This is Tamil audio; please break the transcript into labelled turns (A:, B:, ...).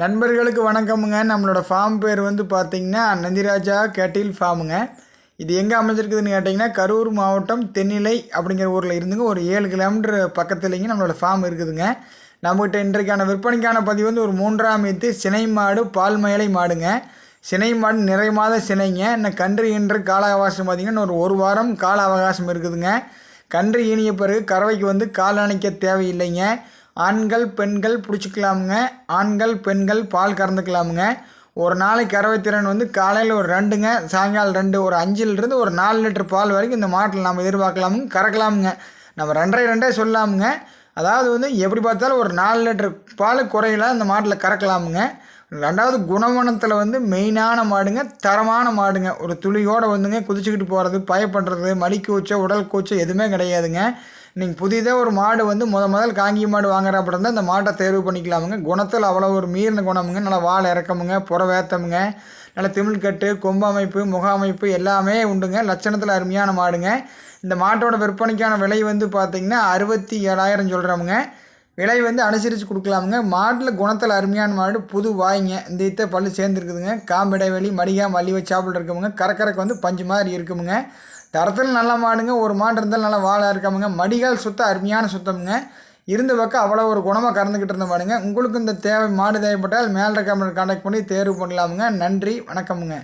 A: நண்பர்களுக்கு வணக்கமுங்க. நம்மளோட ஃபார்ம் பேர் வந்து பார்த்திங்கன்னா நந்திராஜா கேட்டில் ஃபார்முங்க இது எங்கே அமைஞ்சிருக்குதுன்னு கேட்டிங்கன்னா கரூர் மாவட்டம் தென்னிலை அப்படிங்கிற ஊரில் இருந்துங்க. ஒரு ஏழு கிலோமீட்டர் பக்கத்துலேங்க நம்மளோட ஃபார்ம் இருக்குதுங்க. நம்மகிட்ட இன்றைக்கான விற்பனைக்கான பதிவு வந்து ஒரு மூன்றாம் எத்து சினை மாடு பால் மயிலை மாடுங்க. சினை மாடு நிறை மாத சினைங்க. இன்னும் கன்று இன்று கால அவகாசம் பார்த்திங்கன்னா ஒரு ஒரு வாரம் கால அவகாசம் இருக்குதுங்க. கன்று ஈனிய பிறகு கறவைக்கு வந்து கால் அணைக்க தேவையில்லைங்க. ஆண்கள் பெண்கள் பிடிச்சிக்கலாமுங்க. ஆண்கள் பெண்கள் பால் கறந்துக்கலாமுங்க. ஒரு நாளைக்கு கறவை திறன் வந்து காலையில் ஒரு ரெண்டுங்க சாயங்காலம் ரெண்டு ஒரு அஞ்சுலேருந்து ஒரு நாலு லிட்டர் பால் வரைக்கும் இந்த மாட்டில் நம்ம எதிர்பார்க்கலாமுங்க கறக்கலாமுங்க. நம்ம ரெண்டரை ரெண்டே சொல்லாமுங்க. அதாவது வந்து எப்படி பார்த்தாலும் ஒரு நாலு லிட்டர் பால் குறையில இந்த மாட்டில் கறக்கலாமுங்க. ரெண்டாவது குணமனத்தில் வந்து மெயினான மாடுங்க தரமான மாடுங்க. ஒரு துளியோடு வந்துங்க குதிச்சுக்கிட்டு போகிறது பயப்படுறது மடி கூச்சம் உடல் கூச்சோ எதுவுமே கிடையாதுங்க. நீங்கள் புதிதாக ஒரு மாடு வந்து முத முதல் காங்கி மாடு வாங்குற அப்படி இருந்தால் இந்த மாட்டை தேர்வு பண்ணிக்கலாமுங்க. குணத்தில் அவ்வளோ ஒரு மீறின குணமுங்க. நல்லா வால் இறக்கமுங்க புற வேத்தமுங்க. நல்ல திமிழ்கட்டு கொம்பு அமைப்பு முக அமைப்பு எல்லாமே உண்டுங்க. லட்சணத்தில் அருமையான மாடுங்க. இந்த மாட்டோட விற்பனைக்கான விலை வந்து பார்த்திங்கன்னா அறுபத்தி ஏழாயிரம் சொல்கிறோமுங்க விலை வந்து அனுசரித்து கொடுக்கலாமுங்க. மாட்டில் குணத்தில் அருமையான மாடு புது வாய்ங்க. இந்த இத்த பல்லு சேர்ந்துருக்குதுங்க. காம்பிடைவெளி மடிகா மல்லி வச்சு சாப்பிட்டு கரக்கரைக்கு வந்து பஞ்சு மாதிரி இருக்குமுங்க. தரத்தில் நல்ல மாடுங்க ஒரு மாடு இருந்தாலும் நல்லா வாழை இருக்காமுங்க. மடிகால் சுத்தம் அருமையான சுத்தமுங்க. இருந்த பக்கம் அவ்வளோ ஒரு குணமாக கறந்துக்கிட்டு இருந்த மாடுங்க. உங்களுக்கு இந்த தேவை மாடு தேவைப்பட்டால் மேலே இருக்க கான்டாக்ட் பண்ணி தேர்வு பண்ணலாமுங்க நன்றி வணக்கமுங்க.